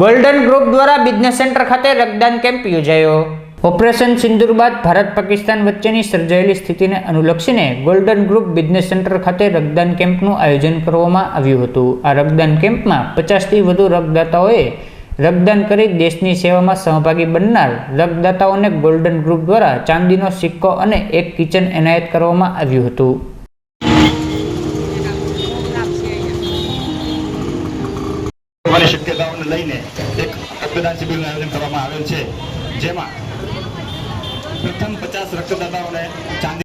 Golden group દ્વારા business centre ખાતે રક્તદાન કેમ્પ યોજાયો. ઓપરેશન સિંદુર બાદ ભારત પાકિસ્તાન વચ્ચેની સર્જાયેલી સ્થિતિને અનુલક્ષીને ગોલ્ડન ગ્રુપ બિઝનેસ સેન્ટર ખાતે રક્તદાન કેમ્પનું આયોજન કરવામાં આવ્યું હતું. આ રક્તદાન કેમ્પમાં પચાસથી વધુ રક્તદાતાઓએ રક્તદાન કરી દેશની સેવામાં સહભાગી બનનાર રક્તદાતાઓને ગોલ્ડન ગ્રુપ દ્વારા ચાંદીનો સિક્કો અને એક કિચન એનાયત કરવામાં આવ્યું હતું. અને શક્યતાઓને લઈને એક રક્તદાન શિબિરનું આયોજન કરવામાં આવેલ છે. જેમાં પ્રથમ પચાસ રક્તદાતાઓને ચાંદી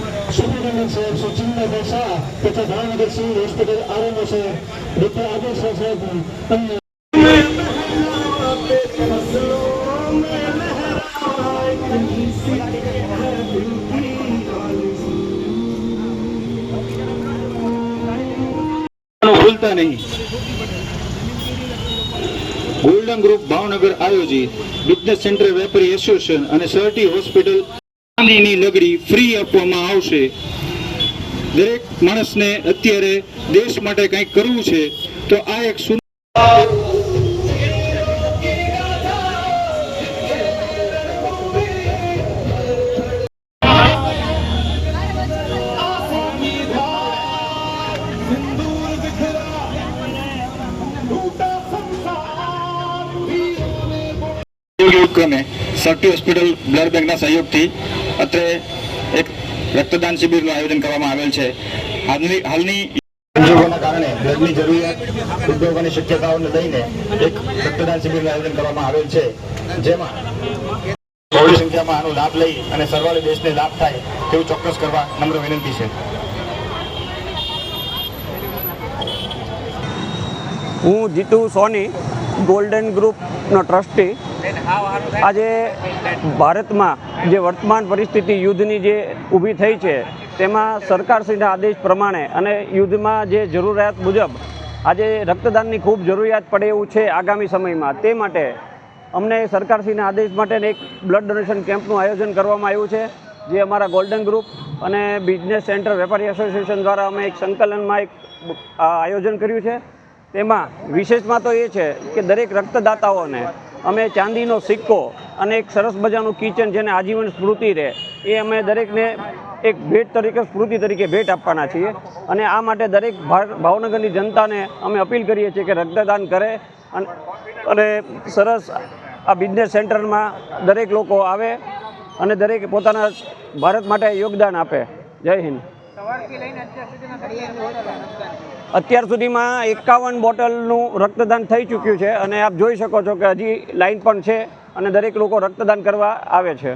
સુપ્રિન્ટેન્ડન્ટ સાહેબ શ્રી શાહ તથા ભાવનગર સિવિલ હોસ્પિટલ આરએમઓ સાહેબ ડોક્ટર આદેશ સાહેબ અન્ય ભૂલતા નહીં ગોલ્ડન ગ્રુપ ભાવનગર આયોજિત બિઝનેસ સેન્ટર વેપારી એસોસિએશન અને સરટી હોસ્પિટલ ચાંદીની લગડી ફ્રી આપવામાં આવશે. દરેક માણસને અત્યારે દેશ માટે કંઈક કરવું છે, તો આ એક ઉપયોગ ક્રમે હોસ્પિટલ બ્લડ બેંકના સહયોગથી અત્રે એક રક્તદાન શિબિરનું આયોજન કરવામાં આવેલ છે. હાલની હાલની સંજોગોના કારણે બ્લડની જરૂરિયાત ઉદ્યોગોની શક્યતાઓને લઈને એક રક્તદાન શિબિરનું આયોજન કરવામાં આવેલ છે. જેમાં બહોળી સંખ્યામાં આનો લાભ લઈ અને સરવાળે દેશને લાભ થાય તેવું ચોક્કસ કરવા નમ્ર વિનંતી છે. હું જીતુ સોની ગોલ્ડન ગ્રુપનો ટ્રસ્ટી આજે ભારતમાં જે વર્તમાન પરિસ્થિતિ યુદ્ધની જે ઊભી થઈ છે, તેમાં સરકારશ્રીના આદેશ પ્રમાણે અને યુદ્ધમાં જે જરૂરિયાત મુજબ આજે રક્તદાનની ખૂબ જરૂરિયાત પડે એવું છે આગામી સમયમાં. તે માટે અમને સરકારશ્રીના આદેશ માટે એક બ્લડ ડોનેશન કેમ્પનું આયોજન કરવામાં આવ્યું છે, જે અમારા ગોલ્ડન ગ્રુપ અને બિઝનેસ સેન્ટર વેપારી એસોસિએશન દ્વારા અમે એક સંકલનમાં એક આયોજન કર્યું છે. તેમાં વિશેષમાં તો એ છે કે દરેક રક્તદાતાઓને અમે ચાંદીનો સિક્કો અને એક સરસ મજાનું કિચન જેને આજીવન સ્મૃતિ રહે, એ અમે દરેકને એક ભેટ તરીકે, સ્મૃતિ તરીકે ભેટ આપવાના છીએ. અને આ માટે દરેક ભાવનગરની જનતાને અમે અપીલ કરીએ છીએ કે રક્તદાન કરે અને સરસ આ બિઝનેસ સેન્ટરમાં દરેક લોકો આવે અને દરેક પોતાના ભારત માટે યોગદાન આપે. જય હિન્દ. અત્યાર સુધીમાં એકાવન બોટલનું રક્તદાન થઈ ચૂક્યું છે અને આપ જોઈ શકો છો કે હજી લાઈન પણ છે અને દરેક લોકો રક્તદાન કરવા આવે છે.